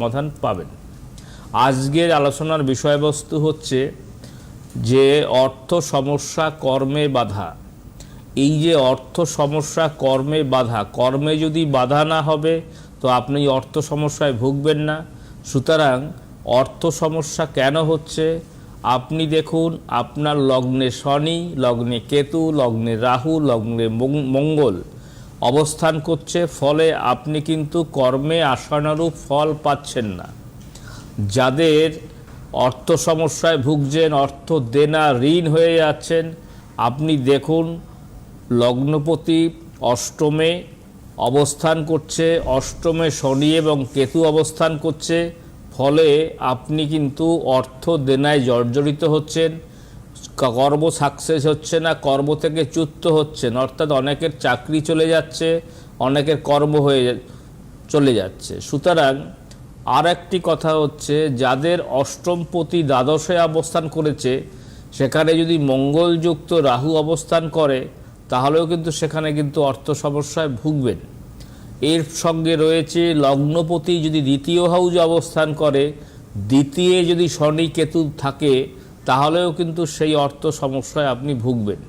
সমাধান পাবেন। আজকের আলোচনার বিষয়বস্তু হচ্ছে যে অর্থ সমস্যা কর্মে বাধা। এই যে অর্থ সমস্যা কর্মে বাধা, কর্মে যদি বাধা না হবে, তো আপনি অর্থ সমস্যায় ভুগবেন না। সুতরাং অর্থ সমস্যা কেন হচ্ছে? আপনি দেখুন, আপনার লগ্নে শনি, লগ্নে কেতু, লগ্নে রাহু, লগ্নে মঙ্গল। অবস্থান করছে, ফলে আপনি কিন্তু কর্মে আশানুরূপ ফল পাচ্ছেন না। যাদের অর্থ সমস্যায় ভুগছেন, অর্থ দেনা ঋণ হয়ে যাচ্ছেন, আপনি দেখুন, লগ্নপতি অষ্টমে অবস্থান করছে, অষ্টমে শনি এবং কেতু অবস্থান করছে, ফলে আপনি কিন্তু অর্থ দেনায় জর্জরিত হচ্ছেন। কর্ম সাকসেস হচ্ছে না, কর্ম থেকে চ্যুত হচ্ছেন অর্থাৎ অনেকের চাকরি চলে যাচ্ছে, অনেকের কর্ম হয়ে চলে যাচ্ছে। সুতরাং আর একটি কথা হচ্ছে, যাদের অষ্টমপতি দ্বাদশে অবস্থান করেছে, সেখানে যদি মঙ্গলযুক্ত রাহু অবস্থান করে, তাহলেও কিন্তু সেখানে কিন্তু অর্থ সমস্যায় ভুগবেন। এর সঙ্গে রয়েছে, লগ্নপতি যদি দ্বিতীয় হাউজে অবস্থান করে, দ্বিতীয় যদি শনি কেতু থাকে তাহলেও কিন্তু সেই অর্থ সমস্যায় আপনি ভুগবেন।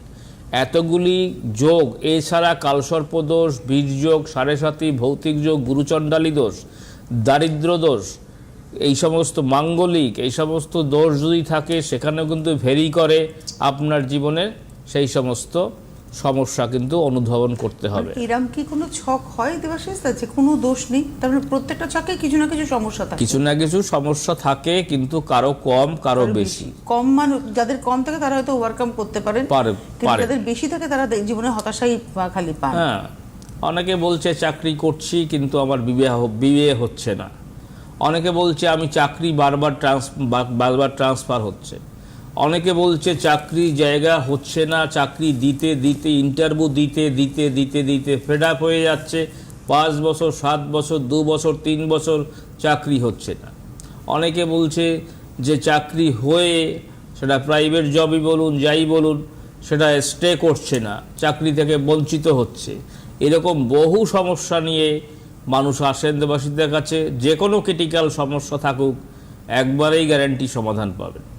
এতগুলি যোগ, এছাড়া কালসর্প দোষ, বীজ যোগ, সাড়ে সাতি, ভৌতিক যোগ, গুরুচণ্ডালী দোষ, দারিদ্র দোষ, এই সমস্ত মাঙ্গলিক, এই সমস্ত দোষ যদি থাকে, সেখানেও কিন্তু ভেরি করে আপনার জীবনের সেই সমস্ত সমস্যা কিন্তু অনুধাবন করতে হবে। এরম কি কোনো ছক হয় দেবাশিস? যে কোনো দোষ নেই। তার মানে প্রত্যেকটা ছকে কিছু না কিছু সমস্যা থাকে। কিছু না কিছু সমস্যা থাকে কিন্তু কারও কম কারও বেশি। কম মানুষ যাদের কম থাকে তারা হয়তো ওভারকাম করতে পারেন। পারে কিন্তু যাদের বেশি থাকে তারা জীবনে হতাশাই খালি পান। হ্যাঁ। অনেকে বলছে চাকরি করছি কিন্তু আমার বিবাহ বিয়ে হচ্ছে না। অনেকে বলছে আমি চাকরি বারবার ট্রান্স বারবার ট্রান্সফার হচ্ছে। অনেকে বলছে চাকরি জায়গা হচ্ছে না, চাকরি দিতে দিতে ইন্টারভিউ দিতে দিতে দিতে দিতে ফেড আপ হয়ে যাচ্ছে। পাঁচ বছর, সাত বছর, দু বছর, তিন বছর চাকরি হচ্ছে না। অনেকে বলছে যে চাকরি হয়ে সেটা প্রাইভেট জবই বলুন, যাই বলুন, সেটা স্টে করছে না, চাকরি থেকে বঞ্চিত হচ্ছে। এরকম বহু সমস্যা নিয়ে মানুষ আসেন দেবাসীদের কাছে যে কোনো ক্রিটিক্যাল সমস্যা থাকুক, একবারেই গ্যারান্টি সমাধান পাবেন।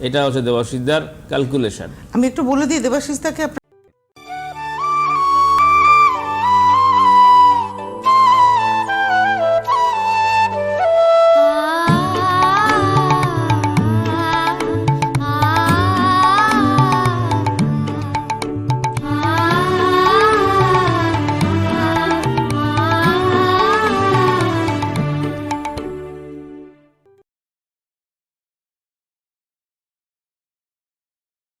এটা হচ্ছে দেবাশিসদার ক্যালকুলেশন আমি একটু বলে দিই দেবাশিস দাকে